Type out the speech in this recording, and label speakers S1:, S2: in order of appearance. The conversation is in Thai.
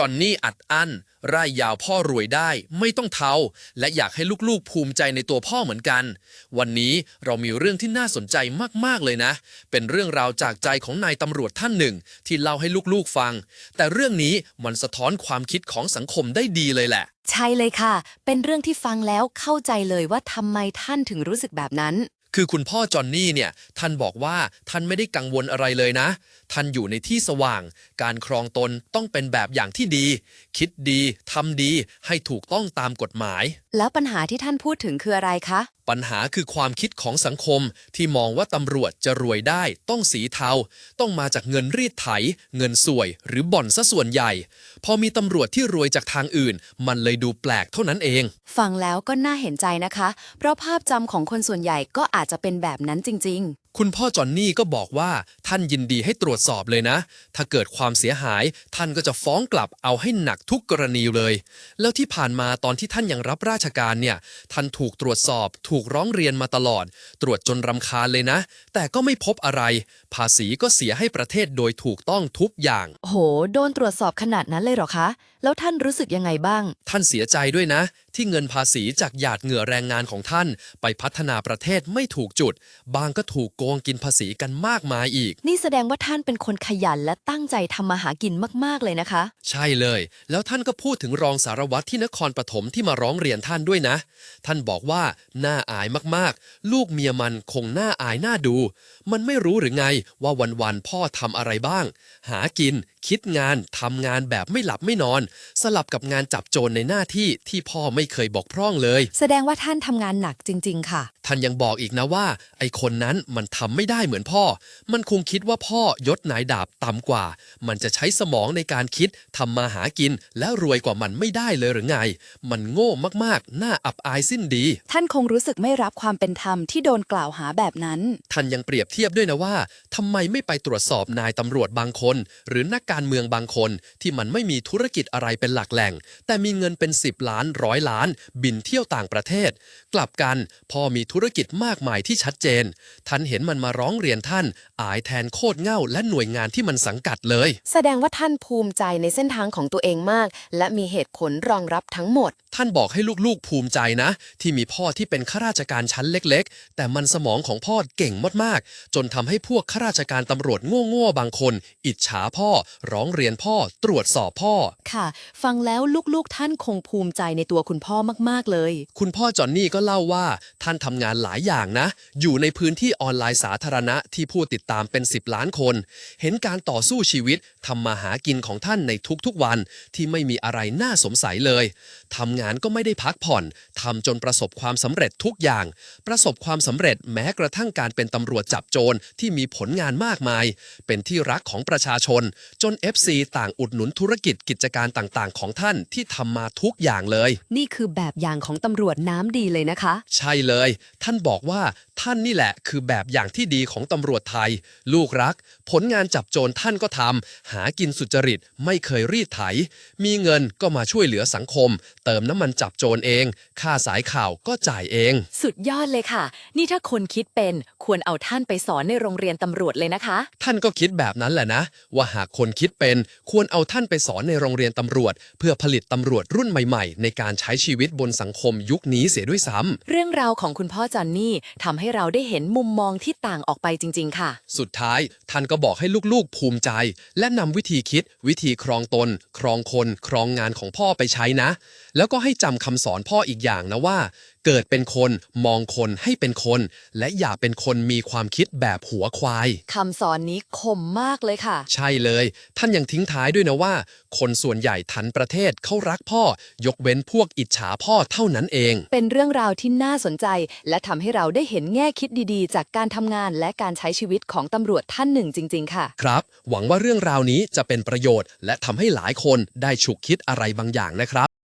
S1: จอนนี่อัดอั้นร่ายยาวพ่อรวยได้ ไม่ต้องเทาและอยากให้ลูกๆภูมิใจในตัวพ่อเหมือนกัน วันนี้เรามีเรื่องที่น่าสนใจมากๆเลยนะ เป็นเรื่องราวจากใจของนายตำรวจท่านหนึ่ง ที่เล่าให้ลูกๆฟัง แต่เรื่องนี้มันสะท้อนความคิดของสังคมได้ดีเลยแหละ
S2: ใช่เลยค่ะ เป็นเรื่องที่ฟังแล้วเข้าใจเลยว่าทำไมท่านถึงรู้สึกแบบนั้น
S1: คือคุณพ่อจอนนี่เนี่ยท่านบอกว่าท่านไม่ได้กังวลอะไรเลยนะ ท่านอยู่ในที่สว่าง การครองตนต้องเป็นแบบอย่างที่ดี คิดดีทำดีให้ถูกต้องตามกฎหมาย
S2: แล้วปัญหาที่ท่านพูดถึงคืออะไรคะ
S1: ปัญหาคือความคิดของสังคมที่มองว่าตำรวจจะรวยได้ ต้องสีเทา ต้องมาจากเงินรีดไถ เงินสวย หรือบ่อนซะส่วนใหญ่ พอมีตำรวจที่รวยจากทางอื่น มันเลยดูแปลกเท่านั้นเอง
S2: ฟังแล้วก็น่าเห็นใจนะคะ เพราะภาพจำของคนส่วนใหญ่ก็อาจจะเป็นแบบนั้นจริง
S1: คุณพ่อจอนนี่ก็บอกว่าท่านยินดีให้ตรวจสอบเลยนะ ถ้าเกิดความเสียหายท่านก็จะฟ้องกลับเอาให้หนักทุกกรณีเลย แล้วที่ผ่านมาตอนที่ท่านยังรับราชการเนี่ย ท่านถูกตรวจสอบ ถูกร้องเรียนมาตลอด ตรวจจนรำคาญเลยนะ แต่ก็ไม่พบอะไร ภาษีก็เสียให้ประเทศโดยถูกต้องทุกอย่าง
S2: โห โดนตรวจสอบขนาดนั้นเลยเหรอคะ แล้วท่านรู้สึกยังไงบ้าง
S1: ท่านเสียใจด้วยนะ ที่เงินภาษีจากหยาดเหงื่อแรงงานของท่าน ไปพัฒนาประเทศไม่ถูกจุด บางก็ถูกโกงกินภาษีกันมากมายอีก
S2: นี่แสดงว่าท่านเป็นคนขยันและตั้งใจทำมาหากินมากๆเลยนะคะ
S1: ใช่เลย แล้วท่านก็พูดถึงรองสารวัตรที่นครปฐมที่มาร้องเรียนท่านด้วยนะ ท่านบอกว่าน่าอายมากๆ ลูกเมียมันคงน่าอายน่าดู มันไม่รู้หรือไงว่าวันๆพ่อทำอะไรบ้าง หากินคิดงานทำงานแบบไม่หลับไม่นอน สลับกับงานจับโจรในหน้าที่ที่พ่อไม่เคยบอกพร่องเลย
S2: แสดงว่าท่านทำงานหนักจริง ๆ ค่ะ
S1: ท่านยังบอกอีกนะว่า ไอ้คนนั้นมันทำไม่ได้เหมือนพ่อ มันคงคิดว่าพ่อยศนายดาบต่ำกว่า มันจะใช้สมองในการคิดทำมาหากิน และรวยกว่ามันไม่ได้เลยหรือไง มันโง่มากๆ น่าอับอายสิ้นดี
S2: ท่านคงรู้สึกไม่รับความเป็นธรรมที่โดนกล่าวหาแบบนั้น
S1: ท่านยังเปรียบเทียบด้วยนะว่าทำไมไม่ไปตรวจสอบนายตำรวจบางคน หรือนักการเมืองบางคน ที่มันไม่มีธุรกิจอะไรเป็นหลักแหล่ง แต่มีเงินเป็น 10 ล้านร้อยล้าน บินเที่ยวต่างประเทศ กลับกันพอมีธุรกิจมากมายที่ชัดเจน ท่านเห็นมันมาร้องเรียนท่าน อายแทนโคตรเง่าและหน่วยงานที่มันสังกัดเลย
S2: แสดงว่าท่านภูมิใจในเส้นทางของตัวเองมาก และมีเหตุผลรองรับทั้งหมด
S1: ท่านบอกให้ลูกๆภูมิใจนะ ที่มีพ่อที่เป็นข้าราชการชั้นเล็ก ๆ แต่มันสมองของพ่อเก่งมากๆ จนทำให้พวกข้าราชการตำรวจโง่ๆบางคน อิจฉาพ่อ ร้องเรียนพ่อ ตรวจสอบพ่อ
S2: ค่ะ ฟังแล้วลูกๆท่านคงภูมิใจในตัวคุณพ่อมากๆเลย
S1: คุณพ่อจอนนี่ก็เล่าว่าท่านทำงานหลายอย่างนะ อยู่ในพื้นที่ออนไลน์สาธารณะที่ผู้ติดตามเป็น 10 ล้านคน เห็นการต่อสู้ชีวิตทำมาหากินของท่านในทุกๆวัน ที่ไม่มีอะไรน่าสงสัยเลยทำงานก็ไม่ได้พักผ่อนทำจนประสบความสำเร็จทุกอย่าง ประสบความสำเร็จแม้กระทั่งการเป็นตำรวจจับโจรที่มีผลงานมากมาย เป็นที่รักของประชาชน จน FC ต่างอุดหนุนธุรกิจกิจการต่างๆ ของท่านที่ทำมาทุกอย่างเลย
S2: นี่คือแบบอย่างของตำรวจน้ำดีเลยนะคะ
S1: ใช่เลย ท่านบอกว่าท่านนี่แหละคือแบบอย่างที่ดีของตำรวจไทย ลูกรัก ผลงานจับโจรท่านก็ทำหากินสุจริตไม่เคยรีดไถ มีเงินก็มาช่วยเหลือสังคม เติมน้ำมันจับโจรเอง ค่าสายข่าวก็จ่ายเอง
S2: สุดยอดเลยค่ะ นี่ถ้าคนคิดเป็นควรเอาท่านไปสอนในโรงเรียนตำรวจเลยนะคะ
S1: ท่านก็คิดแบบนั้นแหละนะ ว่าหากคนคิดเป็นควรเอาท่านไปสอนในโรงเรียนตำรวจ เพื่อผลิตตำรวจรุ่นใหม่ ๆ ในการใช้ชีวิตบนสังคมยุคนี้เสียด้วยซ้ำ
S2: เรื่องราวของคุณพ่อจอนนี่ทำให้เราได้เห็นมุมมองที่ต่างออกไปจริง ๆ ค่ะ
S1: สุดท้าย ท่านก็บอกให้ลูกๆ ภูมิใจ และนำวิธีคิด วิธีครองตน ครองคน ครองงานของพ่อไปใช้นะ แล้วก็ให้จำคำสอนพ่ออีกอย่างนะว่าเกิดเป็นคนมองคนให้เป็นคน และอย่าเป็นคนมีความคิดแบบหัวควาย
S2: คำสอนนี้คมมากเลยค่ะ
S1: ใช่เลย ท่านยังทิ้งท้ายด้วยนะว่า คนส่วนใหญ่ทันประเทศเขารักพ่อ ยกเว้นพวกอิจฉาพ่อเท่านั้นเอง
S2: เป็นเรื่องราวที่น่าสนใจ และทำให้เราได้เห็นแง่คิดดีๆ จากการทำงานและการใช้ชีวิตของตำรวจท่านหนึ่งจริง ๆ ค่ะ
S1: ครับ หวังว่าเรื่องราวนี้จะเป็นประโยชน์ และทำให้หลายคนได้ฉุกคิดอะไรบางอย่างนะครับ